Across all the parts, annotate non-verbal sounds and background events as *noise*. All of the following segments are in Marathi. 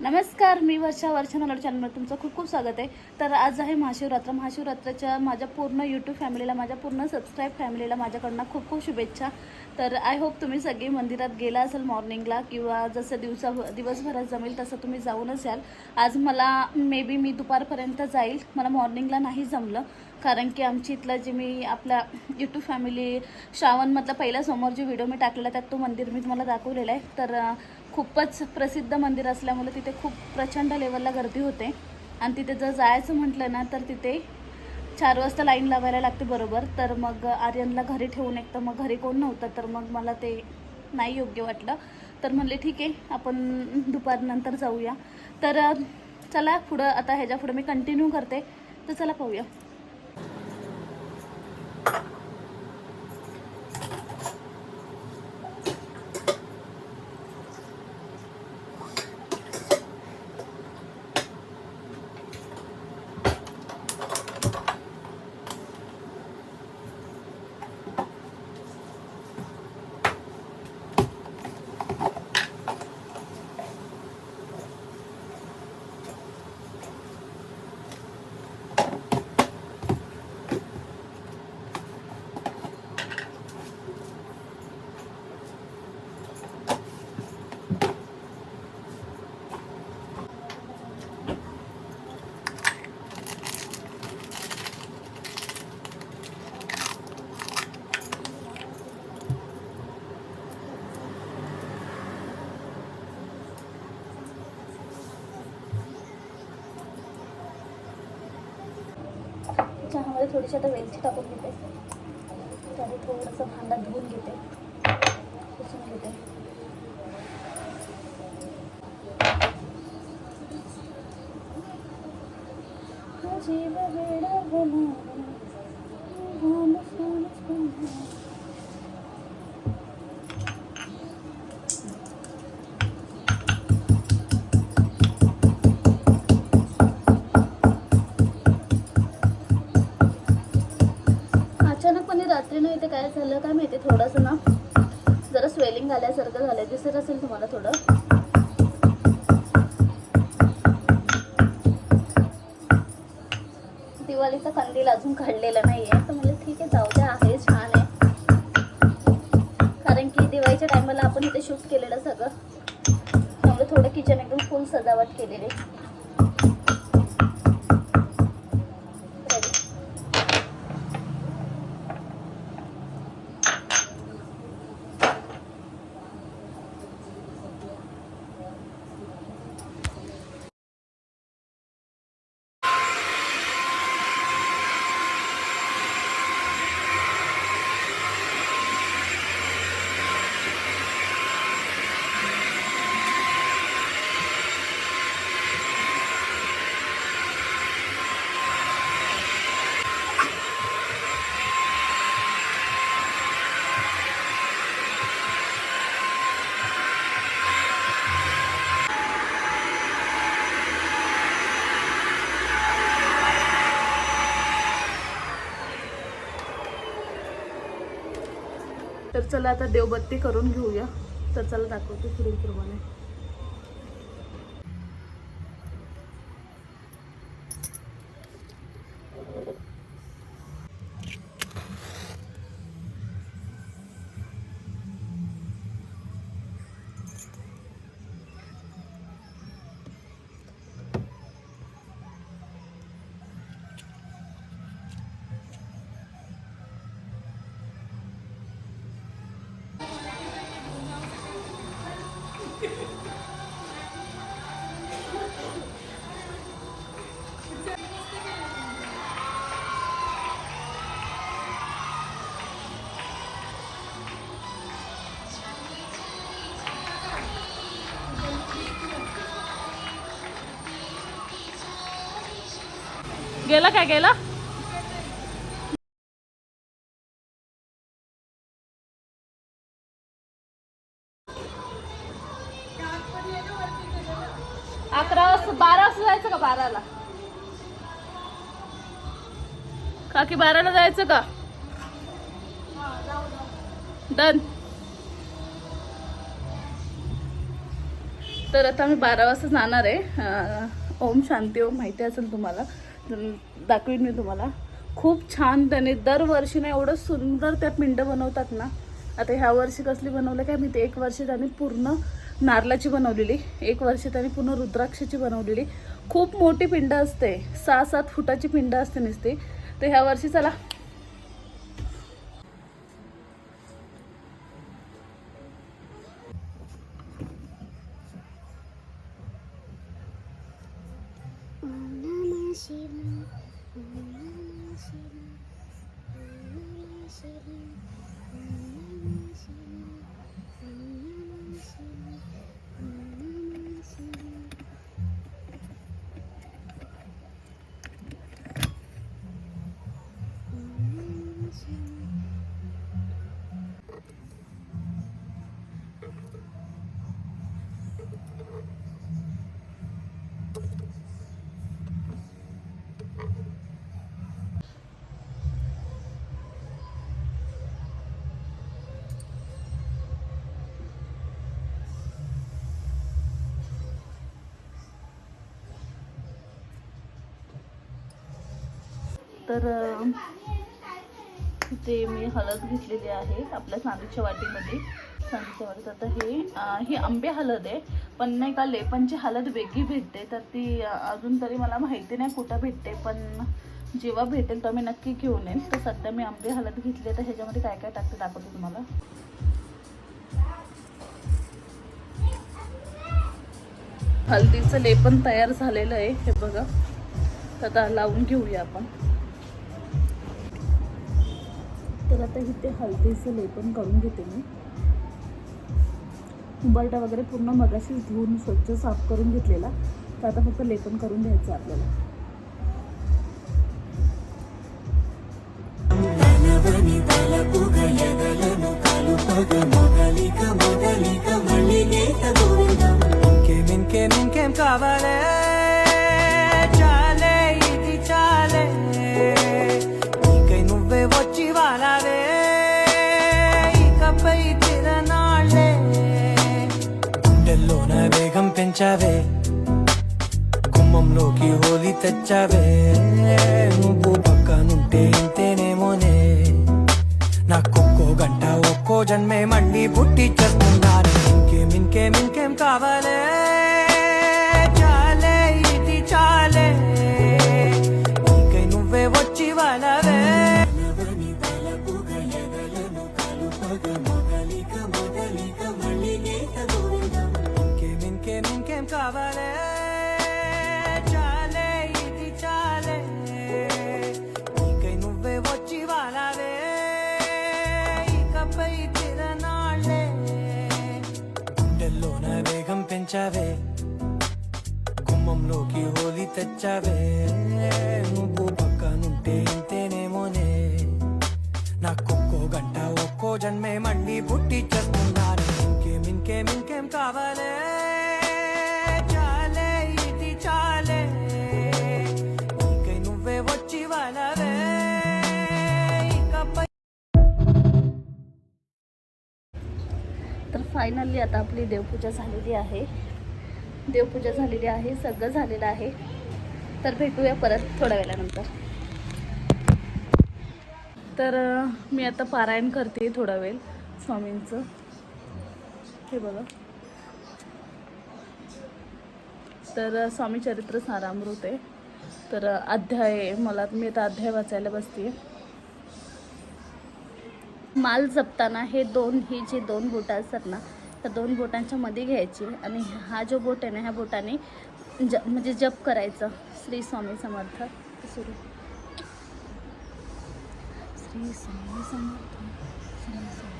नमस्कार मी वर्षा वर्षा नलड चॅनलवर तुमचं खूप खूप स्वागत आहे. तर आज आहे महाशिवरात्र. महाशिवरात्राच्या माझ्या पूर्ण यूट्यूब फॅमिलीला माझ्या पूर्ण सबस्क्राईब फॅमिलीला माझ्याकडनं खूप खूप शुभेच्छा. तर आय होप तुम्ही सगळी मंदिरात गेला असेल मॉर्निंगला किंवा जसं दिवसा दिवसभरात जमेल तसं तुम्ही जाऊनच याल. आज मला मे बी मी दुपारपर्यंत जाईल. मला मॉर्निंगला नाही जमलं. कारण की आमची इथलं जे मी आपल्या यूट्यूब फॅमिली श्रावणमधला पहिला समोर जे व्हिडिओ मी टाकलेला त्यात तो मंदिर मी तुम्हाला दाखवलेला आहे. तर खूपच प्रसिद्ध मंदिर असल्यामुळे तिथे खूप प्रचंड लेवलला गर्दी होते. आणि तिथे जर जायचं म्हटलं ना तर तिथे चार वाजता लाईन लावायला लागते बरोबर. तर मग आर्यनला घरी ठेवून एक तर मग घरी कोण नव्हतं तर मग मला ते नाही योग्य वाटलं. तर म्हणले ठीक आहे आपण दुपारनंतर जाऊया. तर चला पुढं आता ह्याच्या पुढं मी कंटिन्यू करते. तर चला पाहूया. चहामध्ये थोडीशी आता वेलची टाकून घेते त्याने थोडंसं भांडा धुवून घेते. पुसून घेते. जीव वेडा काय झालं काय माहिती थोडंसं ना जरा स्वेलिंग आल्यासारखं झालं दिसत असेल तुम्हाला थोडं? दिवाळीचा कंदील अजून काढलेला नाहीये. तर म्हणजे ठीक आहे जाऊ द्या आहे छान आहे. कारण की दिवाळीच्या टायमाला आपण इथे शूट केलेलं सगळं. त्यामुळे थोडं किचन एकदम फुल सजावट केलेली. तर चला आता देवबत्ती करून घेऊया. तर चला दाखवते पुढील प्रमाणे. गेला काय गेला? अकरा वाजता बारा वाजता जायचं का बाराला? काकी बाराला जायचं का? डन. तर आता आम्ही बारा वाजता जाणार आहे. ओम शांती ओम माहिती असेल तुम्हाला. दाखवीन मी तुम्हाला. खूप छान त्याने दरवर्षी ना एवढं सुंदर त्या पिंड बनवतात ना. आता ह्या वर्षी कसली बनवलं काय मी ते एक वर्षी त्याने पूर्ण नारळाची बनवलेली. एक वर्षी त्याने पूर्ण रुद्राक्षाची बनवलेली. खूप मोठी पिंड असते. सहा सात फुटाची पिंड असते नुसती. तर ह्या वर्षी चला तर ते मी हळद घेतलेली आहे आपल्या सांदीच्या वाटीमध्ये. सांदीच्या वाटीत आता हे ही आंबे हळद आहे पण नाही का लेपनची हळद वेगळी भेटते तर ती अजून तरी मला माहिती नाही कुठं भेटते पण जेव्हा भेटेल तर मी नक्की घेऊन येईन. तर सध्या मी आंबे हळद घेतली तर ह्याच्यामध्ये काय काय टाकते दाखवते तुम्हाला. हळदीचं लेपन तयार झालेलं आहे हे बघा. तर आता लावून घेऊया आपण. तर आता इथे हळदीचं लेपन करून घेते मी उंबरटा वगैरे पूर्ण मगाशीच धुवून स्वच्छ साफ करून घेतलेला तर आता फक्त लेपन करून घ्यायचं आपल्याला ఇంకేం ఇంకేం ఇంకేం కావాలే పెంచావే గుమ్మంలోకి హోలీ తెచ్చావే? నువ్వు పక్కనుంటే ఇంతేనేమోనే? నాకొక్కో గంట ఒక్కో జన్మే మళ్ళీ పుట్టి చేస్తున్నాను ఇంకేం ఇంకేం ఇంకేం కావాలే? హోలీ తెచ్చావే నువ్వు పక్కనుంటే ఇంతేనేమోనే నాకొక్కో గంట ఒక్కో జన్మే మళ్ళీ పుట్టి చేస్తున్నాను ఇంకేం ఇంకేం ఇంకేం కావాలే చాలే ఇది చాలే నీకై నువ్వే వచ్చి వాళ్ళవే ఇకపై तर फायनली आता आपली देवपूजा झालेली आहे देवपूजा झालेली आहे सगळं झालेलं आहे तर भेटूया परत थोड्या वेळानंतर. तर मी आता पारायण करते थोडा वेळ स्वामींचं. हे बघा. तर स्वामी चरित्र सारामृत आहे. तर अध्याय मला मी आता अध्याय वाचायला बसते माल जपताना हे दोन ही जे दोन बोटं असतात ना त्या दोन बोटांच्या मध्ये घ्यायची आणि हा जो बोट आहे ना ह्या बोटाने ज म्हणजे जप करायचं. श्री स्वामी समर्थ. सुरू. श्री स्वामी समर्थ. श्री स्वामी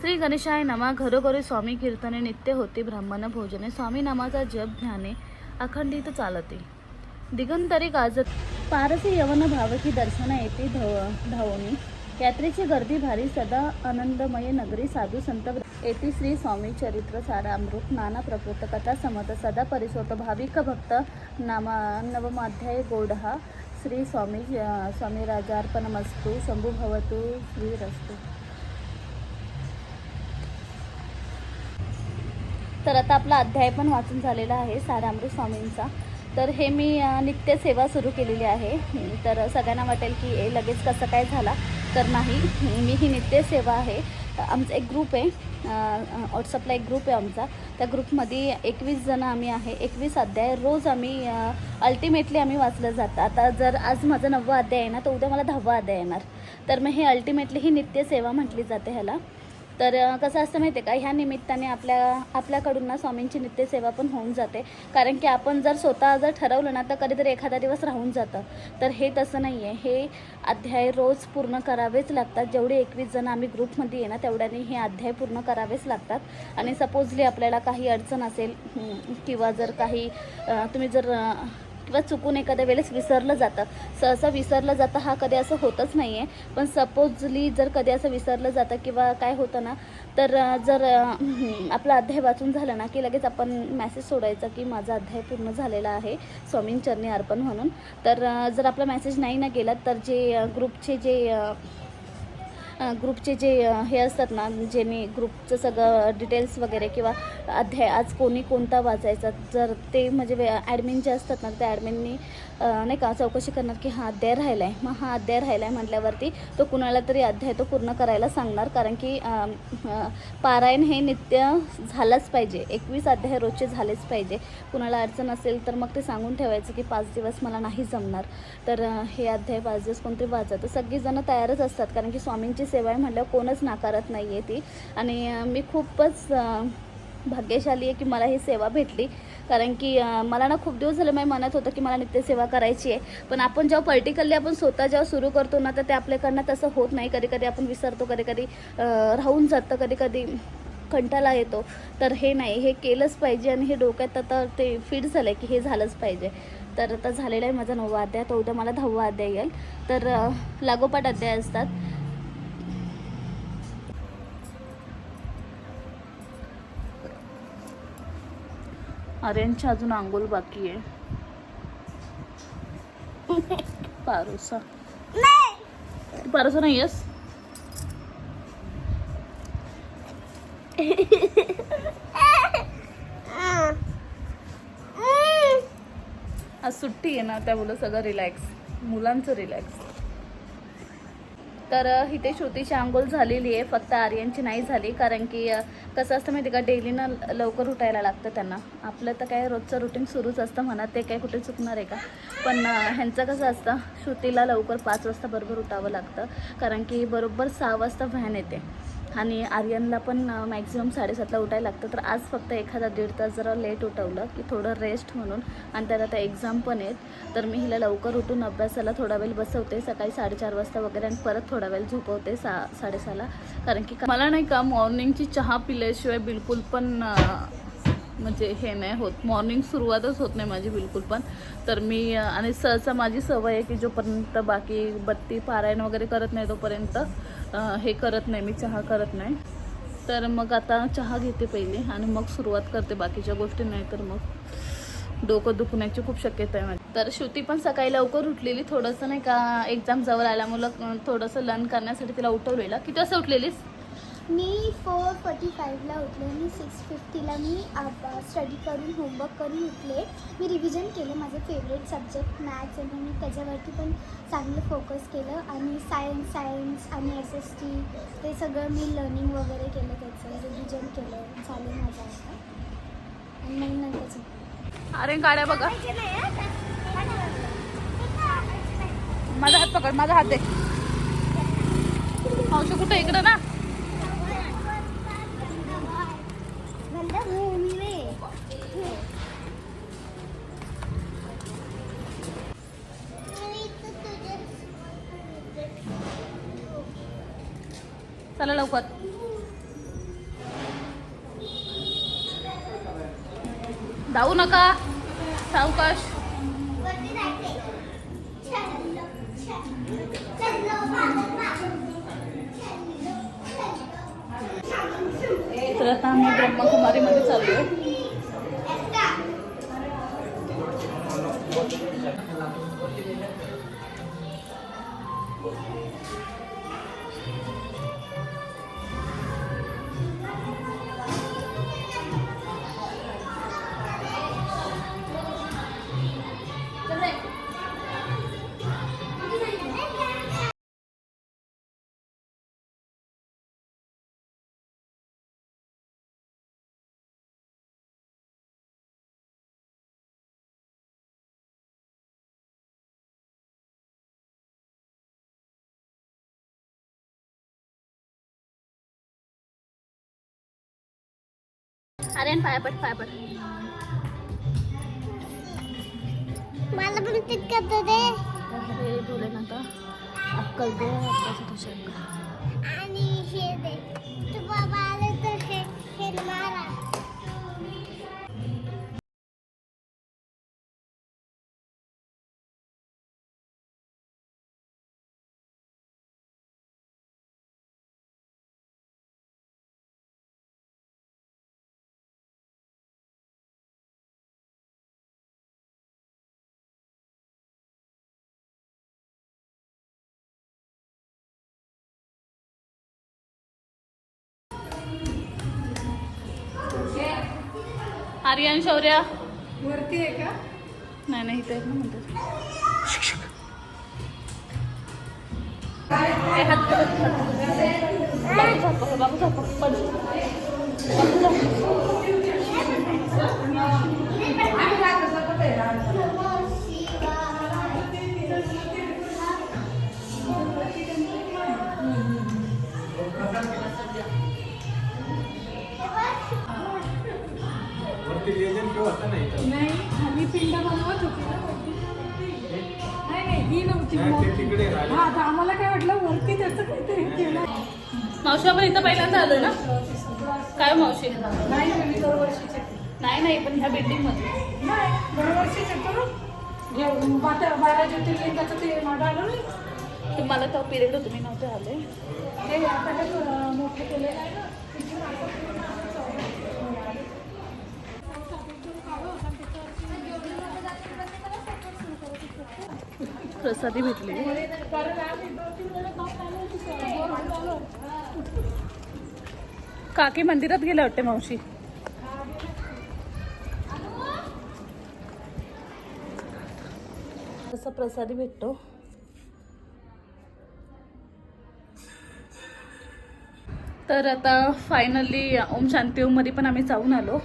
श्री गणेशाय नमा. घरोघरी स्वामी कीर्तने नित्य होते ब्राह्मण भोजने. स्वामी नामाचा जप ध्याने. अखंडित चालते. दिगंतरी गाजत पारसी यवन भावकी दर्शन येते धव धावणी यात्रेची गर्दी भारी सदा आनंदमय नगरी साधू संत येथे श्री स्वामी चरित्र सारामृत नाना प्रकृत कथा समत सदा परिसोत भाविक भक्त नामा नवमाध्याय गोडहा. श्री स्वामी अं, स्वामी राजार्पणमस्तु शंभू भवतु श्री तर आता आपला अध्याय पण वाचून झालेला आहे सारामृत स्वामींचा. तर हे मी नित्य नित्यसेवा सुरू केलेली आहे. तर सगळ्यांना वाटेल की हे लगेच कसं काय झाला? तर नाही मी ही नित्य सेवा आहे. आमचा एक ग्रुप आहे. व्हॉट्सअपला एक ग्रुप आहे आमचा. त्या ग्रुपमध्ये एकवीस जणं आम्ही आहे. एकवीस अध्याय रोज आम्ही अल्टिमेटली आम्ही वाचलं जातं. आता जर आज माझा नववा अध्याय आहे ना तर उद्या मला दहावा अध्याय येणार. तर मग हे अल्टिमेटली ही नित्यसेवा म्हटली जाते ह्याला. तर कसं असतं माहिती आहे का? ह्या निमित्ताने आपल्या आपल्याकडून ना स्वामींची नित्यसेवा पण होऊन जाते. कारण की आपण जर स्वतः जर ठरवलं ना तर कधीतरी एखादा दिवस राहून जातं. तर हे तसं नाही आहे हे अध्याय रोज पूर्ण करावेच लागतात. जेवढे एकवीस जण आम्ही ग्रुपमध्ये आहे ना तेवढ्याने हे अध्याय पूर्ण करावेच लागतात. आणि सपोजली आपल्याला काही अडचण असेल किंवा जर काही तुम्ही जर किंवा चुकून एखाद्या वेळेस विसरलं जातं. सहसा विसरलं जातं हा कधी असं होतच नाही आहे पण सपोजली जर कधी असं विसरलं जातं किंवा काय होतं ना तर जर आपला अध्याय वाचून झाला ना की लगेच आपण मॅसेज सोडायचा की माझा अध्याय पूर्ण झालेला आहे स्वामींचरणी अर्पण म्हणून. तर जर आपला मेसेज नाही ना गेला तर जे ग्रुपचे जे ग्रुपचे जे हे असतात ना ज्यांनी ग्रुपचं सगळं डिटेल्स वगैरे किंवा अध्याय आज कोणी कोणता वाचायचा जर ते म्हणजे ॲडमिन जे असतात ना त्या ॲडमिननी नाही का चौकशी करणार की हा अध्याय राहिला आहे मग हा अध्याय राहिला आहे म्हटल्यावरती तो कुणाला तरी अध्याय तो पूर्ण करायला सांगणार. कारण की पारायण हे नित्य झालंच पाहिजे. एकवीस अध्याय रोजचे झालेच पाहिजे. कुणाला अडचण असेल तर मग ते सांगून ठेवायचं की पाच दिवस मला नाही जमणार. तर हे अध्याय पाच दिवस कोणते वाचा तर सगळीजणं तयारच असतात. कारण की स्वामींची सेवा आहे म्हटल्यावर कोणच नाकारत नाही आहे ती. आणि मी खूपच भाग्यशाली आहे की मला ही सेवा भेटली. कारण की मला ना खूप दिवस झाले माझ्या मनात होतं की मला नित्यसेवा करायची आहे. पण आपण जेव्हा पर्टिकली आपण स्वतः जेव्हा सुरू करतो ना तर ते आपल्याकडनं तसं होत नाही. कधी कधी आपण विसरतो कधी कधी राहून जातं कधी कधी कंटाळा येतो. तर हे नाही हे केलंच पाहिजे आणि हे डोक्यात आता ते फिट झालं आहे की हे झालंच पाहिजे. तर आता झालेला आहे माझा नववा अध्याय तो उद्या मला दहावा अध्याय येईल. तर लागोपाठ अध्याय असतात. आर्यनची अजून आंघोळ बाकी आहे. पारोसा. तू पारोसा नाही आहेस *laughs* आज सुट्टी आहे ना त्यामुळं सगळं रिलॅक्स मुलांचं रिलॅक्स तर इथे श्रुतीची आंघोळ झालेली आहे. फक्त आर्यनची नाही झाली कारण की कसं असतं माहिती का डेलीनं लवकर उठायला लागतं त्यांना. आपलं तर काय रोजचं रुटीन सुरूच असतं म्हणा ते काय कुठे चुकणार आहे का? पण ह्यांचं कसं असतं श्रुतीला लवकर पाच वाजता बरोबर उठावं लागतं कारण की बरोबर सहा वाजता व्हॅन येते. आणि आर्यनला पण मॅक्झिमम साडेसातला उठायला लागतं. तर आज फक्त एखादा दीड तास जरा लेट उठवलं की थोडं रेस्ट म्हणून. आणि त्यात आता एक्झाम पण आहेत. तर मी हिला लवकर उठून अभ्यासाला थोडा वेळ बसवते. सकाळी साडेचार वाजता वगैरे आणि परत थोडा वेळ झोपवते सा साडेसहाला. कारण की मला नाही का मॉर्निंगची चहा पिल्याशिवाय बिलकुल पण म्हणजे हे नाही होत. मॉर्निंग सुरुवातच होत नाही माझी बिलकुल पण. तर मी आणि सहसा माझी सवय आहे की जोपर्यंत बाकी बत्ती पारायण वगैरे करत नाही तोपर्यंत हे करत नाही मी चहा करत नाही. तर मग आता चहा घेते पहिले आणि मग सुरुवात करते बाकीच्या गोष्टी नाही तर मग डोकं दुखण्याची खूप शक्यता आहे माझी. तर श्रुती पण सकाळी लवकर उठलेली थोडंसं नाही का एक्झाम जवळ आल्यामुळं थोडंसं लर्न करण्यासाठी तिला उठवलेलं. किती वाजता उठलेलीस? मी फोर फोर्टी फाईव्हला उठले आणि सिक्स फिफ्टीला मी स्टडी करून होमवर्क करून उठले. मी रिव्हिजन केलं माझं फेवरेट सब्जेक्ट मॅथ्स आणि मी त्याच्यावरती पण चांगलं फोकस केलं. आणि सायन्स सायन्स आणि एस एस टी ते सगळं मी लर्निंग वगैरे केलं त्याचं रिव्हिजन केलं झालं माझं आता. आणि मग नंतर अरे गाड्या बघा. माझा हात पकड माझा हात दे. मावशी कुठे इकडं ना. चला लवकर. धावू नका सावकाश. तर आता आम्ही ब्रह्मकुमारीमध्ये चाललो आहे आर्यन पायापट पायापट मला पण तितकं दे. हे बोले ना आता अक्कल दे अक्कलचं तुझ्या आणि हे दे. तू बाबा आर्यन शौर्य. वरती आहे का? नाही नाही इथे ना म्हणतात. बाबू पकड, बाबू हात मावशी आपण इथं पहिल्यांदा आलोय ना? काय मावशी? नाही नाही नाही पण ह्या बिल्डिंगमध्ये. बारा ज्योतिर्लिंगाचं ते आलं नाही? ते पिरियड होतं मी नव्हते आले. ते आता काय अं, मोठं आहे ना? प्रसादी भेटली. काकी मंदिरात गेले वाटते मावशी. तसा प्रसादी भेटतो. तर आता फायनली ओम शांती ओममध्ये पण आम्ही जाऊन आलो.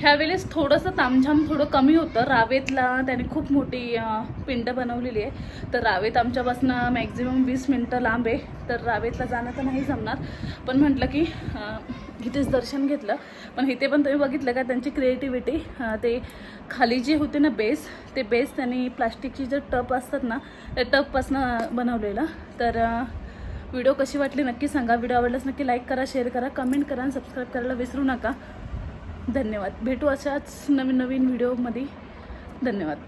ह्यावेळेस थोडंसं तामझाम थोडं कमी होतं. रावेतला त्याने खूप मोठी पिंड बनवलेली आहे. तर रावेत आमच्यापासनं मॅक्झिमम वीस मिनटं लांब आहे. तर रावेतला जाणं तर नाही जमणार. पण म्हटलं की इथेच दर्शन घेतलं. पण इथे पण तुम्ही बघितलं का त्यांची क्रिएटिव्हिटी ते खाली जे होते ना बेस ते बेस त्यांनी प्लास्टिकची जे टप असतात ना त्या टपपासनं बनवलेलं. तर व्हिडिओ कशी वाटली नक्की सांगा. व्हिडिओ आवडल्यास नक्की लाईक करा शेअर करा कमेंट करा आणि सबस्क्राईब करायला विसरू नका. धन्यवाद. भेटू अशाच नवीन नवीन व्हिडिओमध्ये. धन्यवाद.